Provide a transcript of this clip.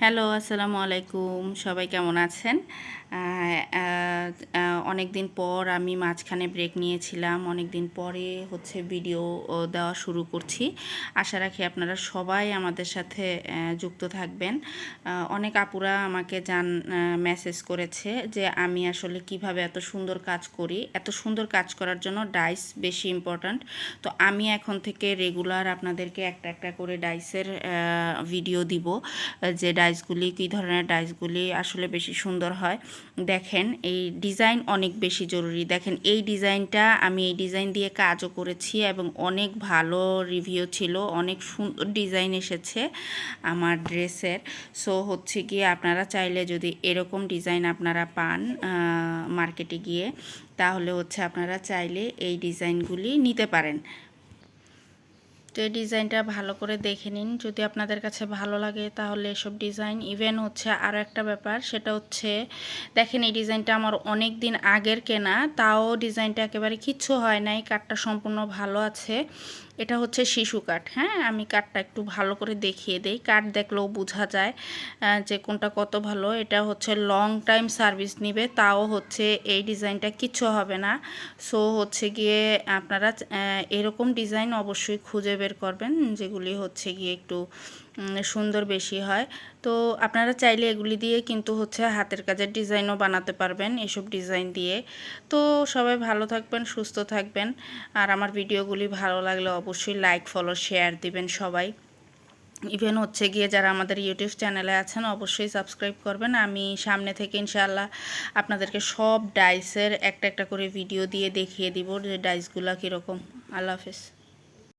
Hello, আসসালামু আলাইকুম। সবাই কেমন আছেন? অনেক দিন পর আমি মাঝখানে ব্রেক নিয়েছিলাম। অনেক দিন পরে হচ্ছে ভিডিও দেওয়া শুরু করছি। আশা রাখি আপনারা সবাই আমাদের সাথে যুক্ত থাকবেন। অনেক আপুরা আমাকে জান মেসেজ করেছে যে আমি আসলে কীভাবে এত সুন্দর কাজ করি। এত সুন্দর কাজ করার জন্য ডাইস বেশি ইম্পর্ট্যান্ট তো আমি এখন থেকে রেগুলার আপনাদেরকে একটা একটা করে ডাইসের ভিডিও দিব, যে ডাইসগুলি, কী ধরনের ডাইসগুলি আসলে বেশি সুন্দর হয়, দেখেন এই ডিজাইন অনেক বেশি জরুরি। দেখেন এই ডিজাইনটা আমি এই ডিজাইন দিয়ে কাজও করেছি এবং অনেক ভালো রিভিউ ছিল, অনেক সুন্দর ডিজাইন এসেছে আমার ড্রেসের। সো, হচ্ছে গিয়ে আপনারা চাইলে যদি এরকম ডিজাইন আপনারা পান মার্কেটে গিয়ে, তাহলে হচ্ছে আপনারা চাইলে এই ডিজাইনগুলি নিতে পারেন। তো এই ডিজাইনটা ভালো করে দেখে নিন। যদি আপনাদের কাছে ভালো লাগে তাহলে এসব ডিজাইন ইভেন হচ্ছে আরও একটা ব্যাপার, সেটা হচ্ছে, দেখেন এই ডিজাইনটা আমার অনেক দিন আগের কেনা, তাও ডিজাইনটা একেবারে কিচ্ছু হয় নাই, কাঠটা সম্পূর্ণ ভালো আছে। এটা হচ্ছে শিশু কাঠ। হ্যাঁ আমি কাঠটা একটু ভালো করে দেখিয়ে দেই। কাঠ দেখলেও বোঝা যায় যে কোনটা কত ভালো। এটা হচ্ছে লং টাইম সার্ভিস নিবে, তাও হচ্ছে এই ডিজাইনটা কিচ্ছু হবে না। সো হচ্ছে গিয়ে আপনারা এরকম ডিজাইন অবশ্যই খুঁজে বের করবেন, যেগুলি হচ্ছে গিয়ে একটু সুন্দর বেশি হয়। তো আপনারা চাইলে এগুলি দিয়ে কিন্তু হচ্ছে হাতের কাজের ডিজাইনও বানাতে পারবেন এসব ডিজাইন দিয়ে। তো সবাই ভালো থাকবেন, সুস্থ থাকবেন। আর আমার ভিডিওগুলি ভালো লাগলে অবশ্যই লাইক ফলো শেয়ার দিবেন সবাই। ইভেন হচ্ছে গিয়ে যারা আমাদের ইউটিউব চ্যানেলে আছেন, অবশ্যই সাবস্ক্রাইব করবেন। আমি সামনে থেকে ইনশাআল্লাহ আপনাদেরকে সব ডাইসের একটা একটা করে ভিডিও দিয়ে দেখিয়ে দিব যে ডাইসগুলো কীরকম। আল্লাহ হাফেজ।